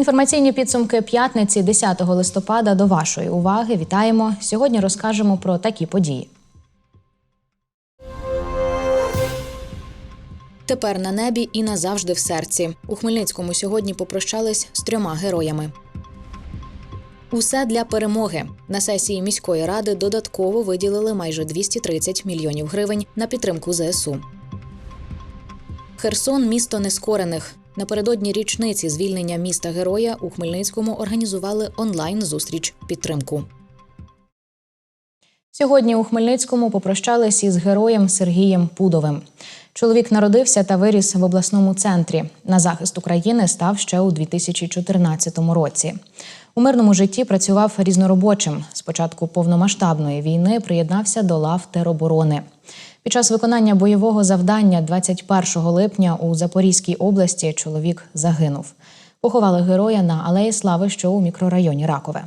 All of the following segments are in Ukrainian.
Інформаційні підсумки п'ятниці 10 листопада до вашої уваги. Вітаємо! Сьогодні розкажемо про такі події. Тепер на небі і назавжди в серці. У Хмельницькому сьогодні попрощались з трьома героями. Усе для перемоги на сесії міської ради додатково виділили майже 230 мільйонів гривень на підтримку ЗСУ. Херсон місто нескорених. Напередодні річниці звільнення міста героя у Хмельницькому організували онлайн зустріч підтримку. Сьогодні у Хмельницькому попрощались із героєм Сергієм Пудовим. Чоловік народився та виріс в обласному центрі. На захист України став ще у 2014 році. У мирному житті працював різноробочим. З початку повномасштабної війни приєднався до лав тероборони. Під час виконання бойового завдання 21 липня у Запорізькій області чоловік загинув. Поховали героя на Алеї Слави, що у мікрорайоні Ракове.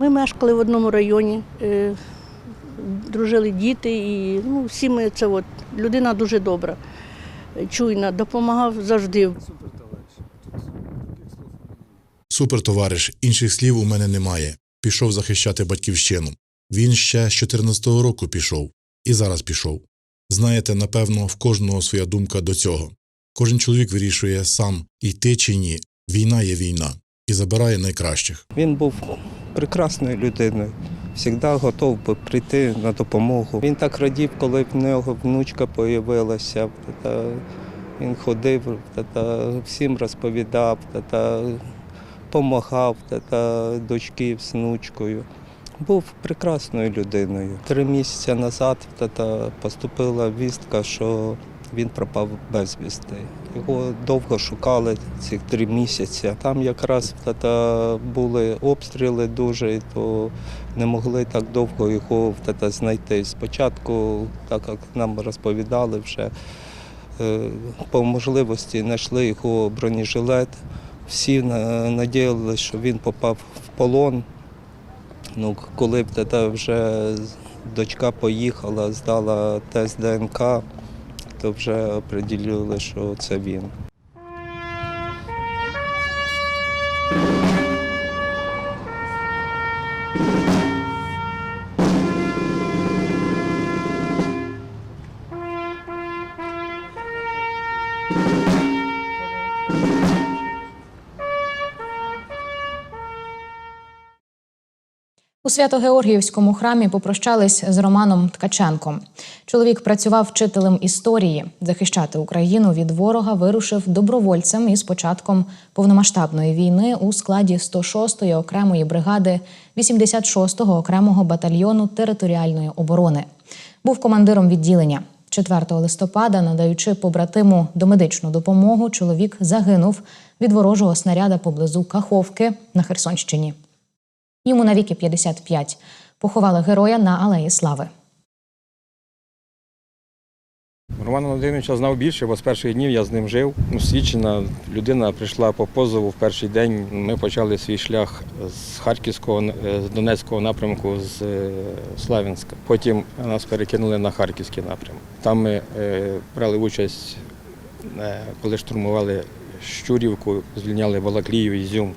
Ми мешкали в одному районі, е, дружили діти, і ну, всі ми це от, людина дуже добра, чуйна, допомагав завжди. Супер, товариш, інших слів у мене немає. Пішов захищати батьківщину. Він ще з 14-го року пішов і зараз пішов. Знаєте, напевно, в кожного своя думка до цього. Кожен чоловік вирішує сам, йти чи ні. Війна є війна і забирає найкращих. Він був прекрасною людиною, завжди готов прийти на допомогу. Він так радів, коли в нього внучка появилася. Та Він ходив, всім розповідав, допомагав дочки з внучкою. Був прекрасною людиною. Три місяці назад поступила вістка, що він пропав безвісти. Його довго шукали ці три місяці. Там якраз та були обстріли дуже, то не могли так довго його та знайти. Спочатку, так як нам розповідали, вже е, по можливості знайшли його бронежилет. Всі на- надіялися, що він попав в полон. Ну, коли б та вже дочка поїхала, здала тест ДНК, то вже оприділили, що це він. У Свято-Георгіївському храмі попрощались з Романом Ткаченком. Чоловік працював вчителем історії. Захищати Україну від ворога вирушив добровольцем із початком повномасштабної війни у складі 106-ї окремої бригади 86-го окремого батальйону територіальної оборони. Був командиром відділення. 4 листопада, надаючи побратиму домедичну допомогу, чоловік загинув від ворожого снаряда поблизу Каховки на Херсонщині. Йому навіки 55. Поховали героя на Алеї Слави. Романа Володимировича знав більше, бо з перших днів я з ним жив. Освічена людина прийшла по позову в перший день. Ми почали свій шлях з Харківського, е, з Донецького напрямку, з е, Славянська. Потім нас перекинули на Харківський напрямок. Там ми е, брали участь, коли штурмували Щурівку, звільняли Балаклію, Ізюм.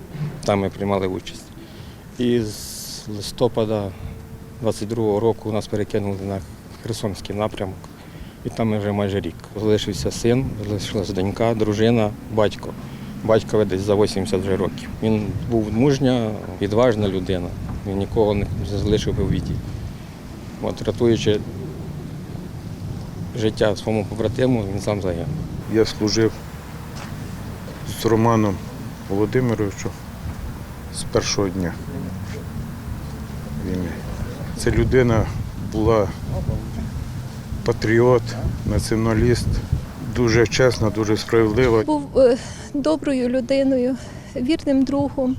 Там ми приймали участь. І з листопада 22-го року нас перекинули на Херсонський напрямок. І там вже майже рік. Залишився син, залишилася донька, дружина, батько. Батько десь за 80 вже років. Він був мужня, відважна людина. Він нікого не залишив у біді. От, рятуючи життя своєму побратиму, він сам загинув. Я служив з Романом Володимировичем з першого дня. Ця людина була патріот, націоналіст, дуже чесна, дуже справедлива. був е, доброю людиною, вірним другом,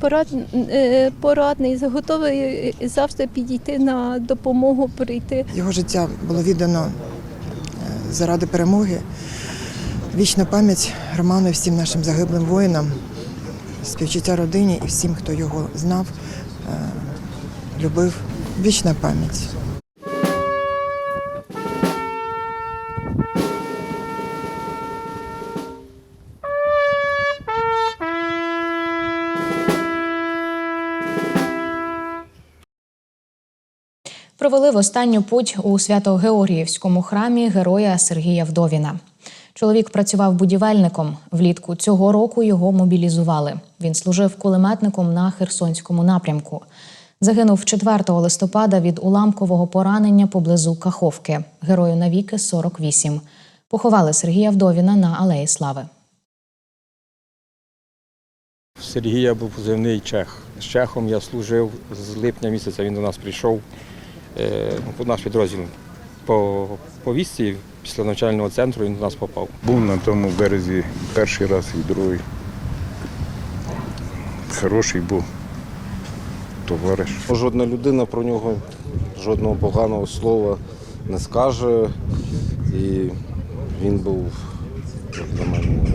порад, е, порадний, готовий завжди підійти на допомогу, прийти. Його життя було віддано е, заради перемоги. Вічна пам'ять Роману і всім нашим загиблим воїнам, співчуття родині і всім, хто його знав, е, любив. Вічна пам'ять. Провели в останню путь у Свято-Георгіївському храмі героя Сергія Вдовіна. Чоловік працював будівельником. Влітку цього року його мобілізували. Він служив кулеметником на Херсонському напрямку. Загинув 4 листопада від уламкового поранення поблизу Каховки. Герою навіки 48. Поховали Сергія Вдовіна на Алеї Слави. Сергія був позивний Чех. З Чехом я служив з липня місяця. Він до нас прийшов е, у наш підрозділ по повістці після навчального центру. Він до нас попав. Був на тому березі перший раз і другий. Хороший був товариш. Жодна людина про нього жодного поганого слова не скаже. І він був для мене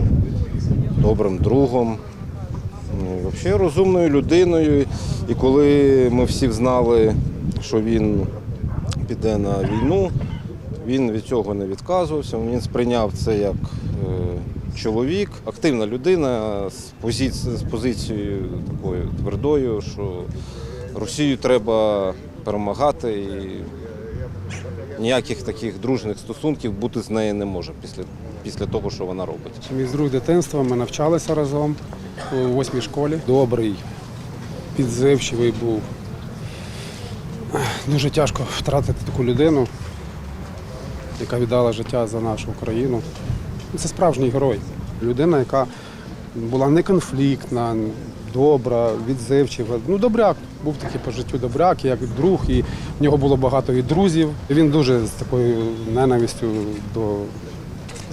добрим другом, ну, взагалі розумною людиною. І коли ми всі знали, що він піде на війну, він від цього не відказувався. Він сприйняв це як е, чоловік, активна людина з позицією, з позицією такою твердою, що Росію треба перемагати і ніяких таких дружних стосунків бути з нею не може після, після того, що вона робить. Мій друг дитинства, ми навчалися разом у восьмій школі. Добрий, підзивчивий був. Дуже тяжко втратити таку людину, яка віддала життя за нашу Україну. Це справжній герой. Людина, яка була не конфліктна, добра, відзивчива. Ну, добряк. Був такий по життю добряк, як друг, і в нього було багато і друзів. Він дуже з такою ненавистю до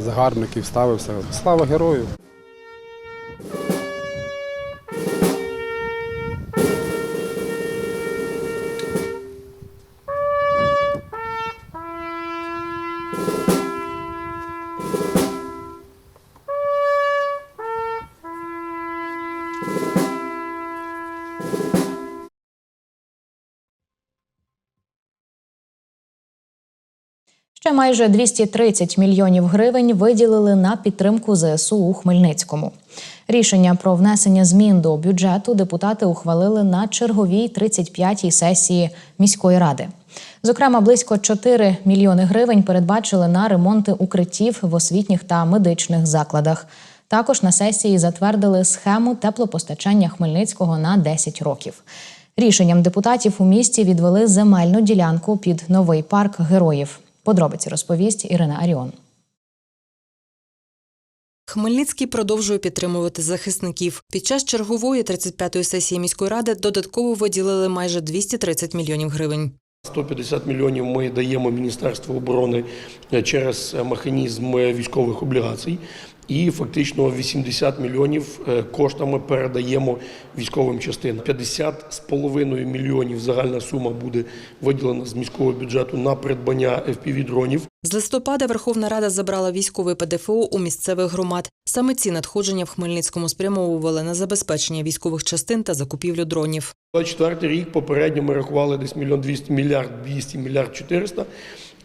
загарбників ставився. Слава герою! Майже 230 мільйонів гривень виділили на підтримку ЗСУ у Хмельницькому. Рішення про внесення змін до бюджету депутати ухвалили на черговій 35-й сесії міської ради. Зокрема, близько 4 мільйони гривень передбачили на ремонти укриттів в освітніх та медичних закладах. Також на сесії затвердили схему теплопостачання Хмельницького на 10 років. Рішенням депутатів у місті відвели земельну ділянку під новий парк героїв. Подробиці розповість Ірина Аріон. Хмельницький продовжує підтримувати захисників. Під час чергової 35-ї сесії міської ради додатково виділили майже 230 мільйонів гривень. 150 мільйонів ми даємо Міністерству оборони через механізм військових облігацій. І фактично 80 мільйонів е, коштами передаємо військовим частинам. 50 з половиною мільйонів загальна сума буде виділена з міського бюджету на придбання FPV-дронів. З листопада Верховна Рада забрала військове ПДФО у місцевих громад. Саме ці надходження в Хмельницькому спрямовували на забезпечення військових частин та закупівлю дронів. 24 рік попередньо ми рахували десь мільйон 200, мільярд 200, мільярд 400.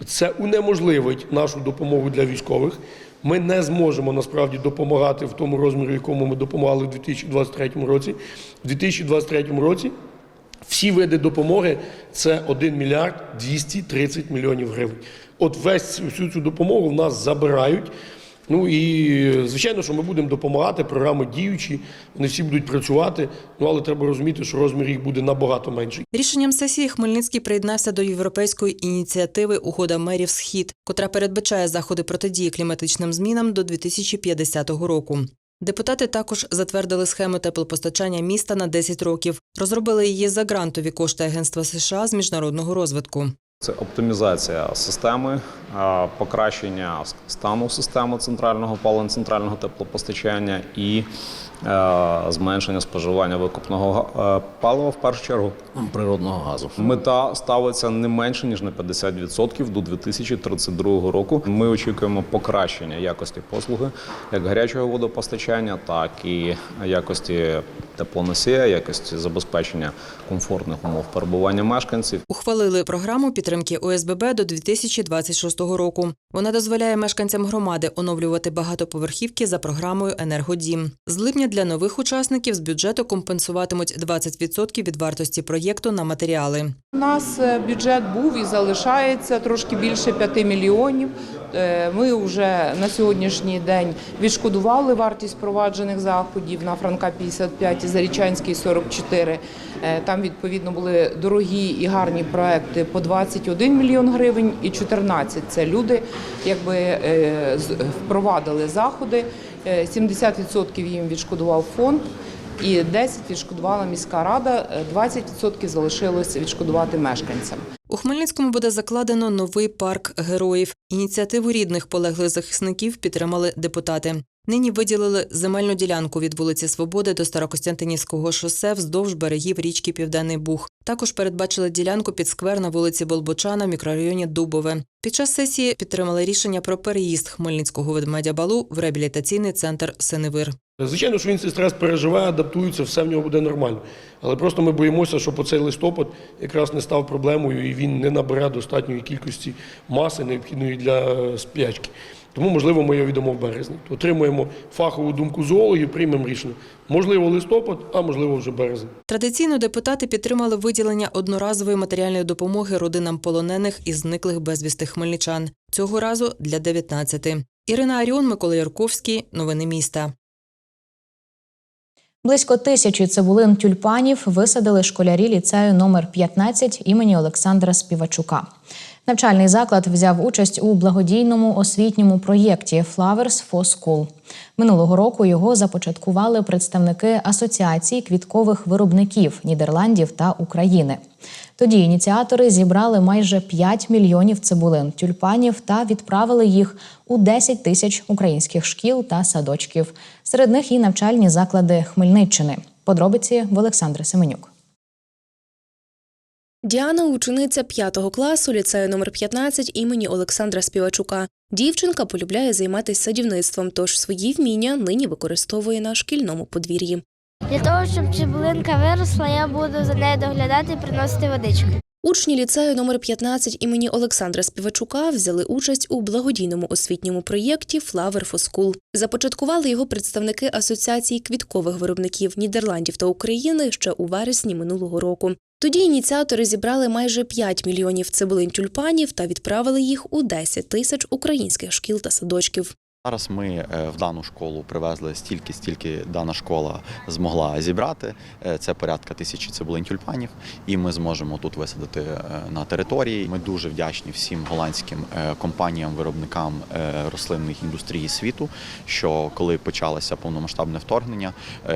Це унеможливить нашу допомогу для військових. Ми не зможемо насправді допомагати в тому розмірі, якому ми допомагали в 2023 році. В 2023 році всі види допомоги це 1 мільярд 230 мільйонів гривень. От весь всю цю допомогу в нас забирають. Ну і звичайно, що ми будемо допомагати. Програми діючі, вони всі будуть працювати. Ну але треба розуміти, що розмір їх буде набагато менший. Рішенням сесії Хмельницький приєднався до європейської ініціативи Угода мерів Схід, котра передбачає заходи протидії кліматичним змінам до 2050 року. Депутати також затвердили схему теплопостачання міста на 10 років. Розробили її за грантові кошти Агентства США з міжнародного розвитку. Це оптимізація системи, покращення стану системи центрального опалення, центрального теплопостачання і зменшення споживання викопного е, палива в першу чергу природного газу. Мета ставиться не менше ніж на 50% до 2032 року. Ми очікуємо покращення якості послуги як гарячого водопостачання, так і якості теплоносія, якості забезпечення комфортних умов перебування мешканців. Ухвалили програму підтримки ОСББ до 2026 року. Вона дозволяє мешканцям громади оновлювати багатоповерхівки за програмою Енергодім. З липня для нових учасників з бюджету компенсуватимуть 20% від вартості проєкту на матеріали. У нас е, бюджет був і залишається трошки більше 5 мільйонів. Е, Ми вже на сьогоднішній день відшкодували вартість проваджених заходів на Франка 55 і Зарічанський 44. Е, Там відповідно були дорогі і гарні проекти по 21 мільйон гривень і 14 – це люди, якби впровадили заходи. Е, 70% їм відшкодував фонд. І 10 відшкодувала міська рада, е, 20% залишилось відшкодувати мешканцям. У Хмельницькому буде закладено новий парк героїв. Ініціативу рідних полеглих захисників підтримали депутати. Нині виділили земельну ділянку від вулиці Свободи до Старокостянтинівського шосе вздовж берегів річки Південний Буг. Також передбачили ділянку під сквер на вулиці Болбочана в мікрорайоні Дубове. Під час сесії підтримали рішення про переїзд Хмельницького ведмедя Балу в реабілітаційний центр Синевир. Звичайно, що він цей стрес переживає, адаптується, все в нього буде нормально. Але просто ми боїмося, щоб оцей листопад якраз не став проблемою і він не набере достатньої кількості маси, необхідної для е, сп'ячки. Тому, можливо, ми його віддамо в березні. Отримуємо фахову думку зоологів, приймемо рішення. Можливо, листопад, а можливо, вже березень. Традиційно депутати підтримали виділення одноразової матеріальної допомоги родинам полонених і зниклих безвісти хмельничан. Цього разу для 19. Ірина Аріон, Микола Ярковський. Новини міста. Близько тисячі цибулин тюльпанів висадили школярі ліцею номер 15 імені Олександра Співачука. Навчальний заклад взяв участь у благодійному освітньому проєкті Flowers for School. Минулого року його започаткували представники Асоціації квіткових виробників Нідерландів та України. Тоді ініціатори зібрали майже 5 мільйонів цибулин тюльпанів та відправили їх у 10 тисяч українських шкіл та садочків. Серед них і навчальні заклади Хмельниччини. Подробиці в Олександри Семенюк. Діана учениця 5 класу ліцею номер 15 імені Олександра Співачука. Дівчинка полюбляє займатися садівництвом, тож свої вміння нині використовує на шкільному подвір'ї. Для того, щоб цибулинка виросла, я буду за нею доглядати і приносити водичку. Учні ліцею номер 15 імені Олександра Співачука взяли участь у благодійному освітньому проєкті Flower for School. Започаткували його представники Асоціації квіткових виробників Нідерландів та України ще у вересні минулого року. Тоді ініціатори зібрали майже 5 мільйонів цибулин тюльпанів та відправили їх у 10 тисяч українських шкіл та садочків. Зараз ми е, в дану школу привезли стільки, стільки дана школа змогла зібрати. Е, Це порядка тисячі цибулин тюльпанів, і ми зможемо тут висадити е, на території. Ми дуже вдячні всім голландським компаніям, виробникам рослинних індустрії світу. Що коли почалося повномасштабне вторгнення,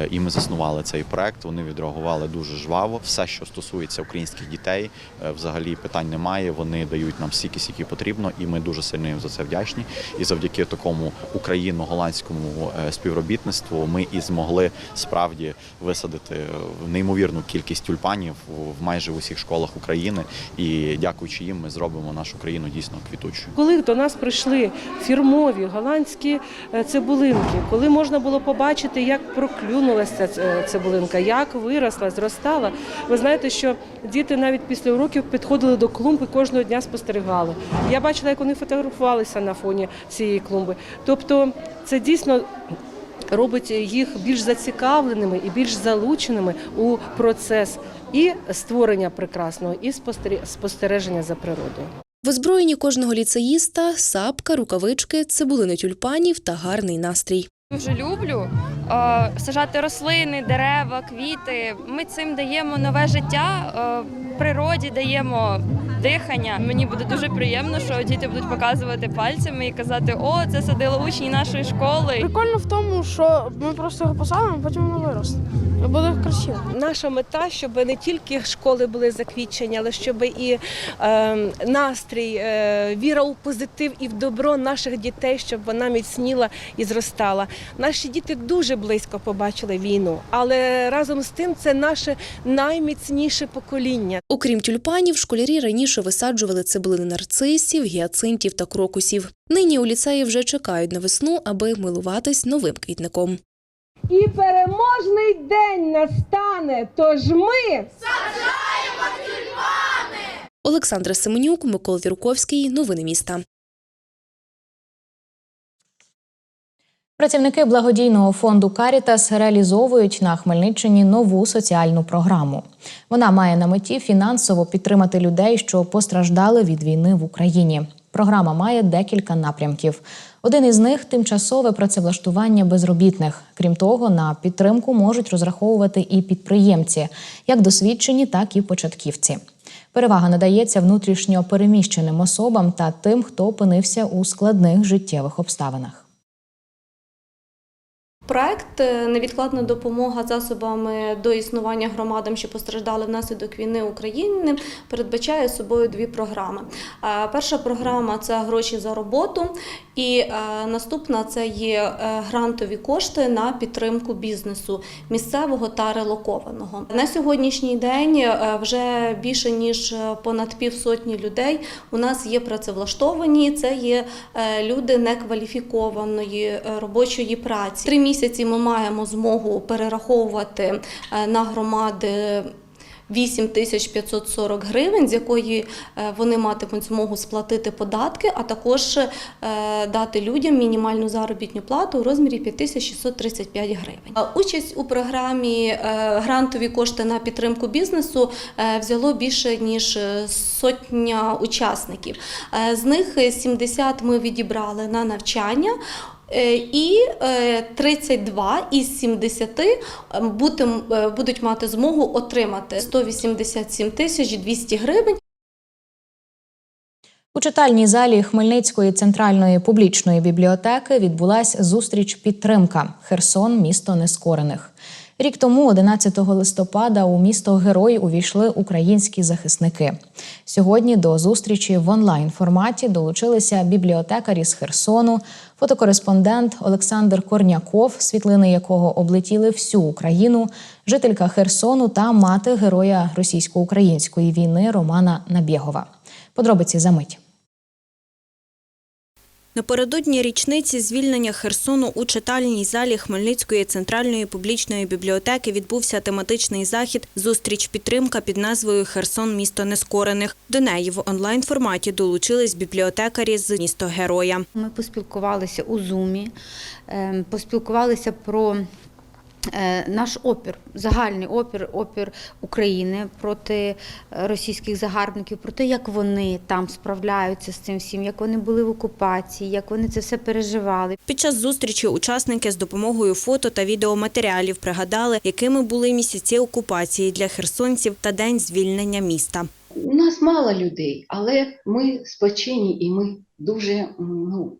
і ми заснували цей проект, вони відреагували дуже жваво. Все, що стосується українських дітей, взагалі питань немає. Вони дають нам стільки, скільки потрібно, і ми дуже сильно їм за це вдячні. І завдяки такому україно-голландському е, співробітництву ми і змогли справді висадити неймовірну кількість тюльпанів в майже в усіх школах України. І дякуючи їм, ми зробимо нашу країну дійсно квітучою. Коли до нас прийшли фірмові голландські е, цибулинки, коли можна було побачити, як проклюнулася е, цибулинка, як виросла, зростала. Ви знаєте, що діти навіть після уроків підходили до клумб і кожного дня спостерігали. Я бачила, як вони фотографувалися на фоні цієї клумби. Тобто, це дійсно. Робить їх більш зацікавленими і більш залученими у процес і створення прекрасного, і спостереження за природою. В озброєнні кожного ліцеїста сапка, рукавички, цибулини тюльпанів та гарний настрій. Дуже люблю е, сажати рослини, дерева, квіти. Ми цим даємо нове життя е, природі, даємо дихання. Мені буде дуже приємно, що діти будуть показувати пальцями і казати, о, це садили учні нашої школи. Прикольно в тому, що ми просто його посадимо, потім воно виросте. Буде красиво. Наша мета, щоб не тільки школи були заквітчені, але щоб і е, настрій, е, віра у позитив і в добро наших дітей, щоб вона міцніла і зростала. Наші діти дуже близько побачили війну, але разом з тим це наше найміцніше покоління. Окрім тюльпанів, школярі раніше висаджували цибулини нарцисів, гіацинтів та крокусів. Нині у ліцеї вже чекають на весну, аби милуватись новим квітником. І переможний день настане. Тож ми Олександра Семенюк, Микола Вірковський. Новини міста. Працівники благодійного фонду Карітас реалізовують на Хмельниччині нову соціальну програму. Вона має на меті фінансово підтримати людей, що постраждали від війни в Україні. Програма має декілька напрямків. Один із них тимчасове працевлаштування безробітних. Крім того, на підтримку можуть розраховувати і підприємці, як досвідчені, так і початківці. Перевага надається внутрішньо переміщеним особам та тим, хто опинився у складних життєвих обставинах. Проект е, невідкладна допомога засобами до існування громадам, що постраждали внаслідок війни України, передбачає собою дві програми. Е, Перша програма це гроші за роботу, і е, наступна це є грантові кошти на підтримку бізнесу місцевого та релокованого. На сьогоднішній день вже більше ніж понад півсотні людей у нас є працевлаштовані. Це є люди некваліфікованої робочої праці. Три місяці ми маємо змогу перераховувати е, на громади. 8 тисяч 540 гривень, з якої е, вони матимуть змогу сплатити податки, а також е, дати людям мінімальну заробітну плату у розмірі 5635 гривень. Участь у програмі грантові кошти на підтримку бізнесу взяло більше ніж сотня учасників. З них 70 ми відібрали на навчання. Е, І е, 32 із 70 будем- е, будуть мати змогу отримати 187 тисяч 200 гривень. У читальній залі Хмельницької центральної публічної бібліотеки відбулася зустріч підтримка Херсон, місто нескорених. Рік тому, 11 листопада, у місто Герой увійшли українські захисники. Сьогодні до зустрічі в онлайн форматі долучилися бібліотекарі з Херсону, фотокореспондент Олександр Корняков, світлини якого облетіли всю Україну, жителька Херсону та мати героя російсько-української війни Романа Набєгова. Подробиці за мить. Напередодні річниці звільнення Херсону у читальній залі Хмельницької центральної публічної бібліотеки відбувся тематичний захід «Зустріч підтримка» під назвою Херсон місто нескорених. До неї в онлайн форматі долучились бібліотекарі з місто Героя. Ми поспілкувалися у Зумі, ем, поспілкувалися про наш опір, загальний опір, опір України проти е, російських загарбників, про те, як вони там справляються з цим всім, як вони були в окупації, як вони це все переживали. Під час зустрічі учасники з допомогою фото та відеоматеріалів пригадали, якими були місяці окупації для херсонців та день звільнення міста. У нас мало людей, але ми спочинні і ми дуже ну,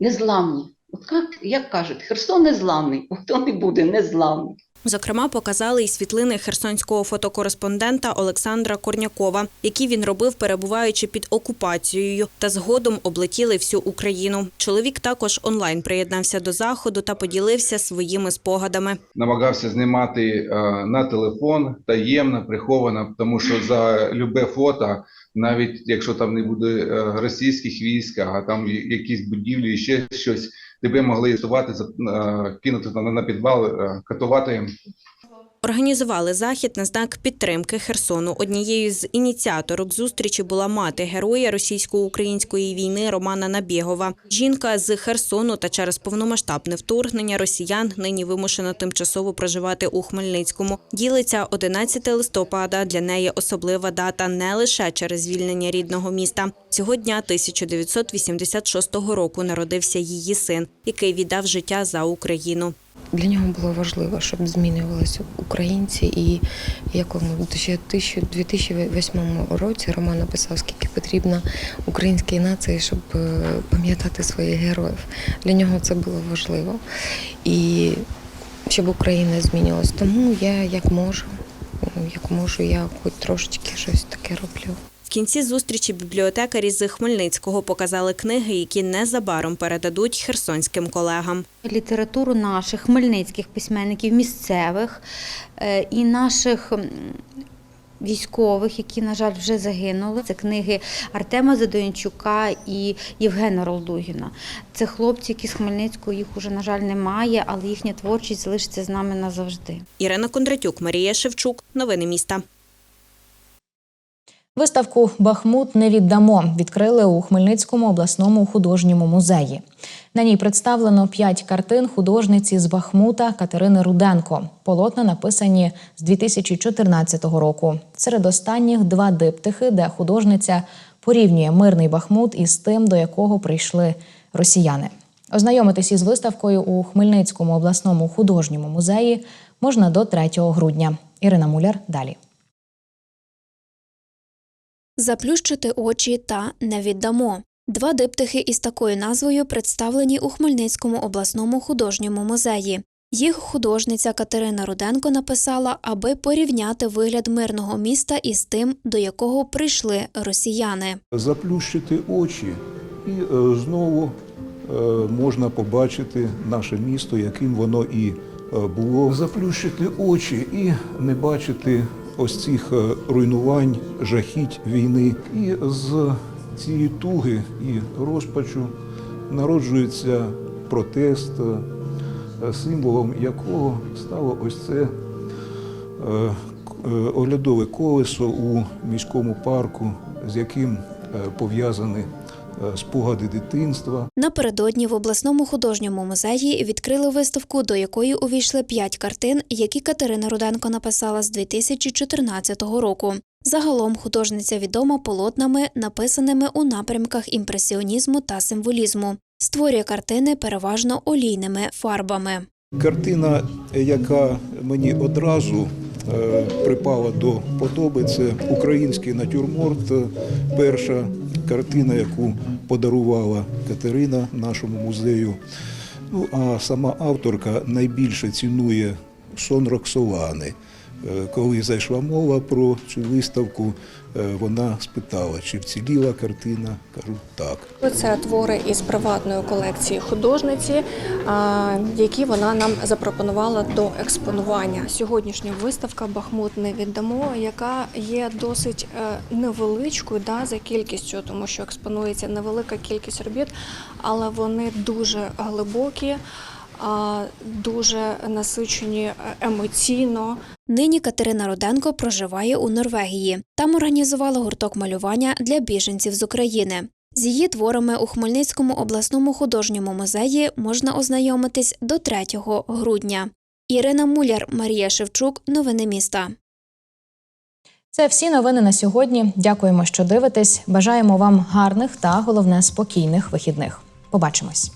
незламні. От як, як кажуть, Херсон незламний, хто не буде незламний. Зокрема, показали і світлини херсонського фотокореспондента Олександра Корнякова, які він робив, перебуваючи під окупацією, та згодом облетіли всю Україну. Чоловік також онлайн приєднався до заходу та поділився своїми спогадами. Намагався знімати е, на телефон таємно, приховано, тому що за любе фото, навіть якщо там не буде е, російських військ, а там якісь будівлі, ще щось, тебе могли арестувати, за- е, кинути на, на підвал, е, катувати. Організували захід на знак підтримки Херсону. Однією з ініціаторок зустрічі була мати героя російсько-української війни Романа Набєгова. Жінка з Херсону та через повномасштабне вторгнення росіян нині вимушена тимчасово проживати у Хмельницькому. Ділиться 11 листопада. Для неї особлива дата не лише через звільнення рідного міста. Цього дня 1986 року народився її син, який віддав життя за Україну. Для нього було важливо, щоб змінювалися українці, і якому ще 2008 році Роман написав, скільки потрібно українській нації, щоб е, пам'ятати своїх героїв. Для нього це було важливо. І щоб Україна змінювалась. Тому я як можу, як можу, я хоч трошечки щось таке роблю. Кінці зустрічі бібліотекарі з Хмельницького показали книги, які незабаром передадуть херсонським колегам. Літературу наших хмельницьких письменників, місцевих е, і наших військових, які, на жаль, вже загинули. Це книги Артема Задоянчука і Євгена Ролдугіна. Це хлопці, які з Хмельницького їх уже, на жаль, немає, але їхня творчість залишиться з нами назавжди. Ірина Кондратюк, Марія Шевчук. Новини міста. Виставку Бахмут не віддамо відкрили у Хмельницькому обласному художньому музеї. На ній представлено п'ять картин художниці з Бахмута Катерини Руденко. Полотна написані з 2014 року. Серед останніх два диптихи, де художниця порівнює мирний Бахмут із тим, до якого прийшли росіяни. Ознайомитись із виставкою у Хмельницькому обласному художньому музеї можна до 3 грудня. Ірина Муляр далі. Заплющити очі та не віддамо. Два диптихи із такою назвою представлені у Хмельницькому обласному художньому музеї. Їх художниця Катерина Руденко написала, аби порівняти вигляд мирного міста із тим, до якого прийшли росіяни. заплющити очі, і е, знову е, можна побачити наше місто, яким воно і е, було. Заплющити очі і не бачити ось цих е, руйнувань, жахіть війни. І з цієї туги і розпачу народжується протест, е, символом якого стало ось це е, оглядове колесо у міському парку, з яким пов'язані спогади дитинства. Напередодні в обласному художньому музеї відкрили виставку, до якої увійшли п'ять картин, які Катерина Руденко написала з 2014 року. Загалом художниця відома полотнами, написаними у напрямках імпресіонізму та символізму. Створює картини переважно олійними фарбами. Картина, яка мені одразу е, припала до подоби, це український натюрморт. е, Перша картина, яку подарувала Катерина нашому музею. Ну а сама авторка найбільше цінує сон Роксолани. Е, Коли зайшла мова про цю виставку, е, вона спитала, чи вціліла картина. Кажу, так. Це твори із приватної колекції художниці, які вона нам запропонувала до експонування. Сьогоднішня виставка Бахмут не віддамо, яка є досить е, невеличкою да, за кількістю, тому що експонується невелика кількість робіт, але вони дуже глибокі, дуже насичені е, емоційно. Нині Катерина Руденко проживає у Норвегії. Там організувала гурток малювання для біженців з України. З її творами у Хмельницькому обласному художньому музеї можна ознайомитись до 3 грудня. Ірина Муляр, Марія Шевчук. Новини міста. Це всі новини на сьогодні. Дякуємо, що дивитесь. Бажаємо вам гарних та головне спокійних вихідних. Побачимось.